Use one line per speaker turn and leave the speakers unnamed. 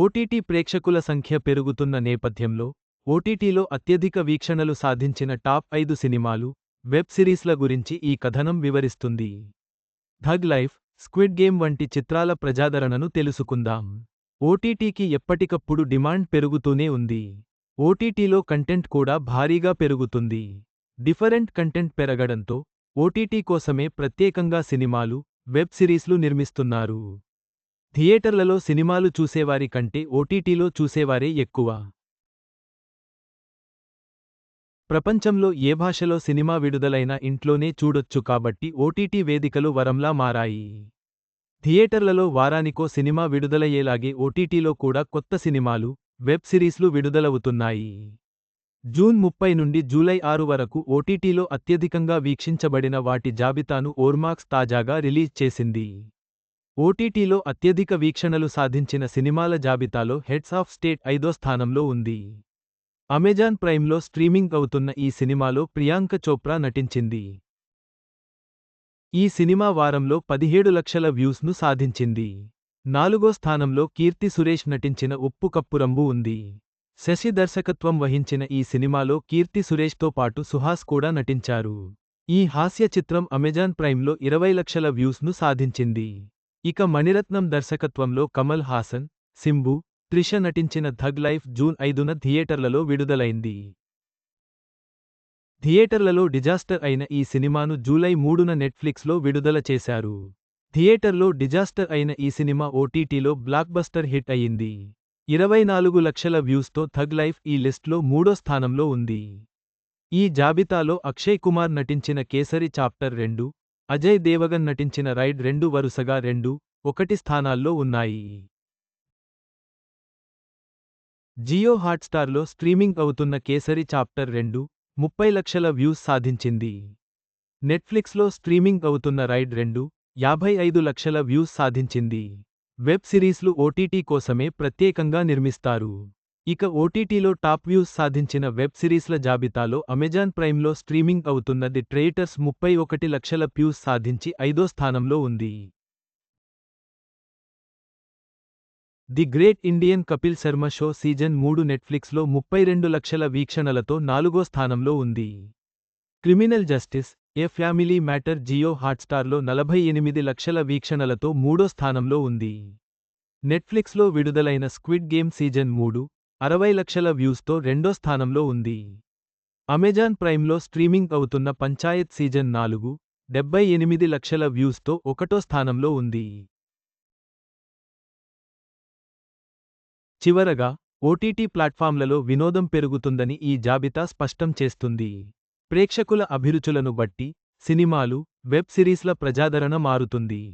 OTT ప్రేక్షకుల సంఖ్య పెరుగుతున్న నేపథ్యంలో ఓటీటీలో అత్యధిక వీక్షణలు సాధించిన టాప్ ఐదు సినిమాలు వెబ్ సిరీస్ల గురించి ఈ కథనం వివరిస్తుంది. ధగ్ లైఫ్ స్క్విడ్ గేమ్ వంటి చిత్రాల ప్రజాదరణను తెలుసుకుందాం. ఓటీటీకి ఎప్పటికప్పుడు డిమాండ్ పెరుగుతూనే ఉంది. ఓటీటీలో కంటెంట్ కూడా భారీగా పెరుగుతుంది. డిఫరెంట్ కంటెంట్ పెరగడంతో ఓటీటీ కోసమే ప్రత్యేకంగా సినిమాలు వెబ్ సిరీస్లు నిర్మిస్తున్నారు. థియేటర్లలో సినిమాలు చూసేవారి కంటే ఓటీటీలో చూసేవారే ఎక్కువ. ప్రపంచంలో ఏ భాషలో సినిమా విడుదలైనా ఇంట్లోనే చూడొచ్చు కాబట్టి ఓటీటీ వేదికలు వరంలా మారాయి. థియేటర్లలో వారానికో సినిమా విడుదలయ్యేలాగే ఓటీటీలో కూడా కొత్త సినిమాలు వెబ్ సిరీస్లు విడుదలవుతున్నాయి. జూన్ ముప్పై నుండి జూలై ఆరు వరకు ఓటీటీలో అత్యధికంగా వీక్షించబడిన వాటి జాబితాను ఓర్మాక్స్ తాజాగా రిలీజ్ చేసింది. ఓటీటీలో అత్యధిక వీక్షణలు సాధించిన సినిమాల జాబితాలో హెడ్స్ ఆఫ్ స్టేట్ ఐదో స్థానంలో ఉంది. అమెజాన్ ప్రైమ్లో స్ట్రీమింగ్ అవుతున్న ఈ సినిమాలో ప్రియాంక చోప్రా నటించింది. ఈ సినిమా వారంలో పదిహేడు లక్షల వ్యూస్ను సాధించింది. నాలుగో స్థానంలో కీర్తి సురేష్ నటించిన ఉప్పు కప్పురంబు ఉంది. శశి దర్శకత్వం వహించిన ఈ సినిమాలో కీర్తి సురేష్తో పాటు సుహాస్ కూడా నటించారు. ఈ హాస్య చిత్రం అమెజాన్ ప్రైమ్లో ఇరవై లక్షల వ్యూస్ను సాధించింది. ఇక మణిరత్నం దర్శకత్వంలో కమల్ హాసన్ సింబు త్రిష నటించిన ధగ్ లైఫ్ జూన్ ఐదున థియేటర్లలో విడుదలైంది. థియేటర్లలో డిజాస్టర్ అయిన ఈ సినిమాను జూలై మూడున నెట్ఫ్లిక్స్లో విడుదల చేశారు. థియేటర్లో డిజాస్టర్ అయిన ఈ సినిమా ఓటీటీలో బ్లాక్బస్టర్ హిట్ అయింది ఇరవై నాలుగు లక్షల వ్యూస్తో థగ్ లైఫ్ ఈ లిస్ట్లో మూడో స్థానంలో ఉంది. ఈ జాబితాలో అక్షయ్ కుమార్ నటించిన కేసరి చాప్టర్ రెండు అజయ్ దేవగన్ నటించిన రైడ్ రెండు వరుసగా రెండు ఒకటి స్థానాల్లో ఉన్నాయి. జియో హాట్స్టార్లో స్ట్రీమింగ్ అవుతున్న కేసరి చాప్టర్ రెండు ముప్పై లక్షల వ్యూస్ సాధించింది. నెట్ఫ్లిక్స్లో స్ట్రీమింగ్ అవుతున్న రైడ్ రెండు యాభై ఐదు లక్షల వ్యూస్ సాధించింది. వెబ్ సిరీస్లు ఓటీటీ కోసమే ప్రత్యేకంగా నిర్మిస్తారు. ఇక ఓటీటీలో టాప్ వ్యూస్ సాధించిన వెబ్ సిరీస్ల జాబితాలో అమెజాన్ ప్రైమ్లో స్ట్రీమింగ్ అవుతున్న ది ట్రేటర్స్ ముప్పై ఒకటి లక్షల ప్యూస్ సాధించి ఐదో స్థానంలో ఉంది. The great Indian Kapil Sharma show season మూడు నెట్ఫ్లిక్స్లో ముప్పై రెండు లక్షల వీక్షణలతో నాలుగో స్థానంలో ఉంది. Criminal justice a family matter Jio హాట్స్టార్లో నలభై ఎనిమిది లక్షల వీక్షణలతో మూడో స్థానంలో ఉంది. నెట్ఫ్లిక్స్లో విడుదలైన స్క్విడ్ గేమ్ సీజన్ మూడు అరవై లక్షల వ్యూస్తో రెండో స్థానంలో ఉంది. అమెజాన్ ప్రైమ్లో స్ట్రీమింగ్ అవుతున్న పంచాయత్ సీజన్ నాలుగు డెబ్బై ఎనిమిది లక్షల వ్యూస్తో ఒకటో స్థానంలో ఉంది. చివరగా ఓటీటీ ప్లాట్ఫామ్లలో వినోదం పెరుగుతుందని ఈ జాబితా స్పష్టం చేస్తుంది. ప్రేక్షకుల అభిరుచులను బట్టి సినిమాలు వెబ్ సిరీస్ల ప్రజాదరణ మారుతుంది.